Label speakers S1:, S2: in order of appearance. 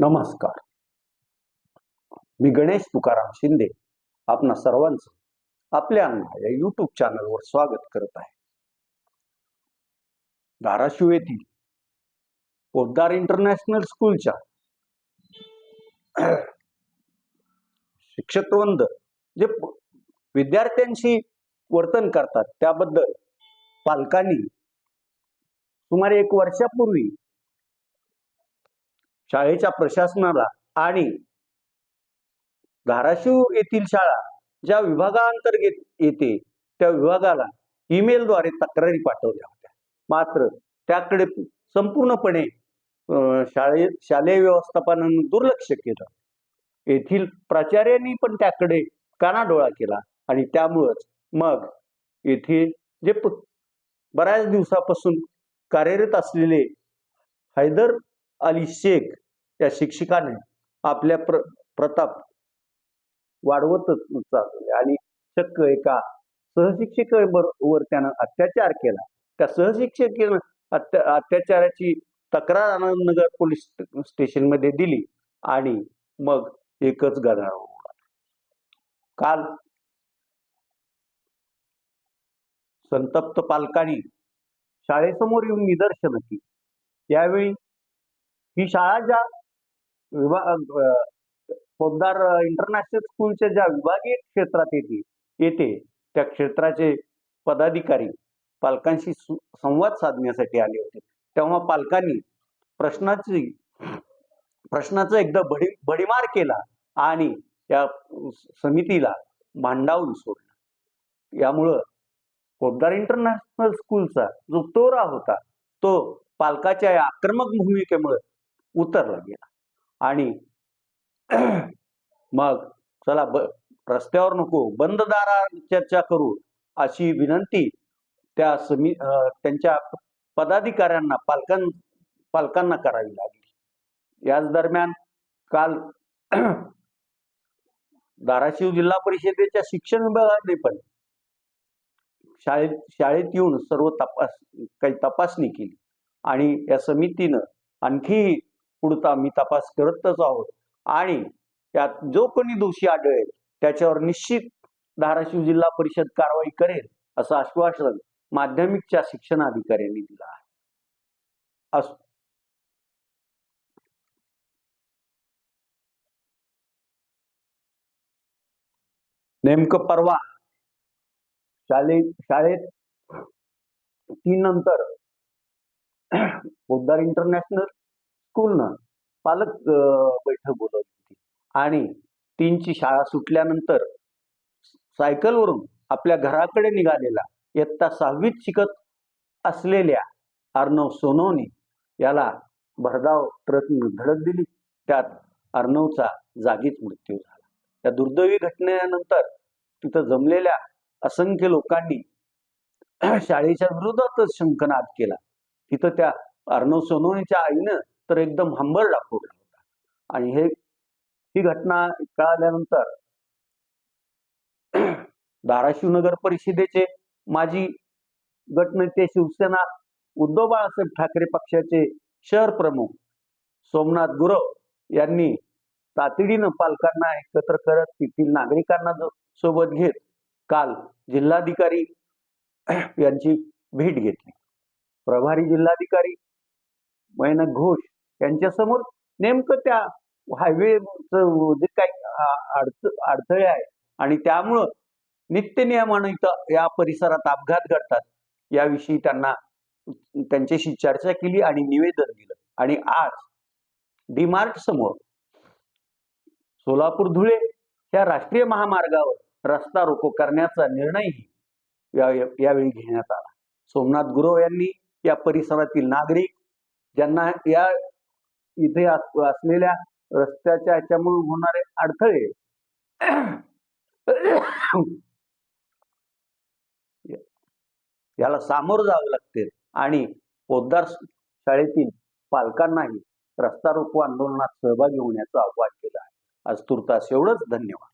S1: नमस्कार. मी गणेश तुकाराम शिंदे आपणा सर्वांचं आपल्या अण्णा या युट्यूब चॅनलवर स्वागत करत आहे. धाराशिव येथील पोद्दार इंटरनॅशनल स्कूलच्या शिक्षकवृंद जे विद्यार्थ्यांशी वर्तन करतात त्याबद्दल पालकांनी सुमारे एक वर्षापूर्वी शाळेच्या प्रशासनाला आणि धाराशिव येथील शाळा ज्या विभागांतर्गत येते त्या विभागाला ईमेलद्वारे तक्रारी पाठवल्या होत्या. मात्र त्याकडे संपूर्णपणे शाळे शालेय व्यवस्थापनानं दुर्लक्ष केलं. येथील प्राचार्यांनी पण त्याकडे कानाडोळा केला आणि त्यामुळंच मग येथे जे प- बऱ्याच दिवसापासून कार्यरत असलेले हैदर अली शेख या शिक्षकाने आपल्या प्र प्रताप वाढवतच चालले. आणि चक्क एका सहशिक्षिकेवर त्यानं अत्याचार केला. त्या सहशिक्षिकेनं अत्या अत्याचाराची तक्रार आनंदनगर पोलीस स्टेशनमध्ये दिली आणि मग एकच गदार काल संतप्त पालकांनी शाळेसमोर येऊन निदर्शनं केली. यावेळी ही शाळा ज्या विभाग अ, पोद्दार इंटरनॅशनल स्कूलच्या ज्या विभागीय क्षेत्रात येते येते त्या क्षेत्राचे पदाधिकारी पालकांशी सु- संवाद साधण्यासाठी आले होते. तेव्हा पालकांनी प्रश्नाची प्रश्नाचा एकदा बडी बडीमार केला आणि या समितीला भांडावून सोडलं. यामुळं पोद्दार इंटरनॅशनल स्कूलचा जो तोरा होता तो पालकाच्या या आक्रमक भूमिकेमुळे उतरला गेला. आणि मग चला ब रस्त्यावर नको बंद दारात चर्चा करू अशी विनंती त्या समी अं, त्यांच्या पदाधिकाऱ्यांना पालकां पालकांना करावी लागली. याच दरम्यान काल धाराशिव जिल्हा परिषदेच्या शिक्षण विभागाने पण शाळेत शाळेत येऊन सर्व तपास काही तपासणी केली. आणि या समितीनं आणखी पुढचा आम्ही तपास करतच आहोत. आणि त्यात जो कोणी दोषी आढळेल त्याच्यावर निश्चित धाराशिव जिल्हा परिषद कारवाई करेल असं आश्वासन माध्यमिकच्या शिक्षणाधिकाऱ्यांनी दिलं आहे. नेमकं परवा शाले शाळेत तीन नंतर पोद्दार इंटरनॅशनल स्कूलनं पालक बैठक बोलवली होती. आणि तीनची शाळा सुटल्यानंतर सायकलवरून आपल्या घराकडे निघालेला इयत्ता सहावीत शिकत असलेल्या अर्णव सोनवणे याला भरधाव ट्रकनं धडक दिली. त्यात अर्णवचा जागीच मृत्यू झाला. त्या दुर्दैवी घटनेनंतर तिथं जमलेल्या असंख्य लोकांनी शाळेच्या विरोधातच शंखनाद केला. तिथं त्या अर्णव सोनवणीच्या आईनं तर एकदम हंबरडा दाखवला होता. आणि हे ही घटना कळाल्यानंतर धाराशिव नगर परिषदेचे माजी गटनेते शिवसेना उद्धव बाळासाहेब ठाकरे पक्षाचे शहर प्रमुख सोमनाथ गुरव यांनी तातडीनं पालकांना एकत्र करत तेथील नागरिकांना सोबत घेत काल जिल्हाधिकारी यांची भेट घेतली. प्रभारी जिल्हाधिकारी मैनक घोष यांच्यासमोर नेमकं त्या हायवे जे काही अडच अडथळे आहे आणि त्यामुळं नित्य नियमानं इथं या परिसरात अपघात घडतात. याविषयी त्यांना त्यांच्याशी चर्चा केली आणि निवेदन दिलं. आणि आज डीमार्ट समोर सोलापूर धुळे या राष्ट्रीय महामार्गावर रस्ता रोको करण्याचा निर्णयही या- यावेळी घेण्यात आला. सोमनाथ गुरव यांनी या परिसरातील नागरिक ज्यांना या इथे असलेल्या रस्त्याच्या ह्याच्यामुळे होणारे अडथळे. याला सामोरं जावं लागते आणि पोद्दार शाळेतील पालकांनाही रस्ता रोको आंदोलनात सहभागी होण्याचं आव्हान केलं आहे. आज तुर्तास एवढंच. धन्यवाद.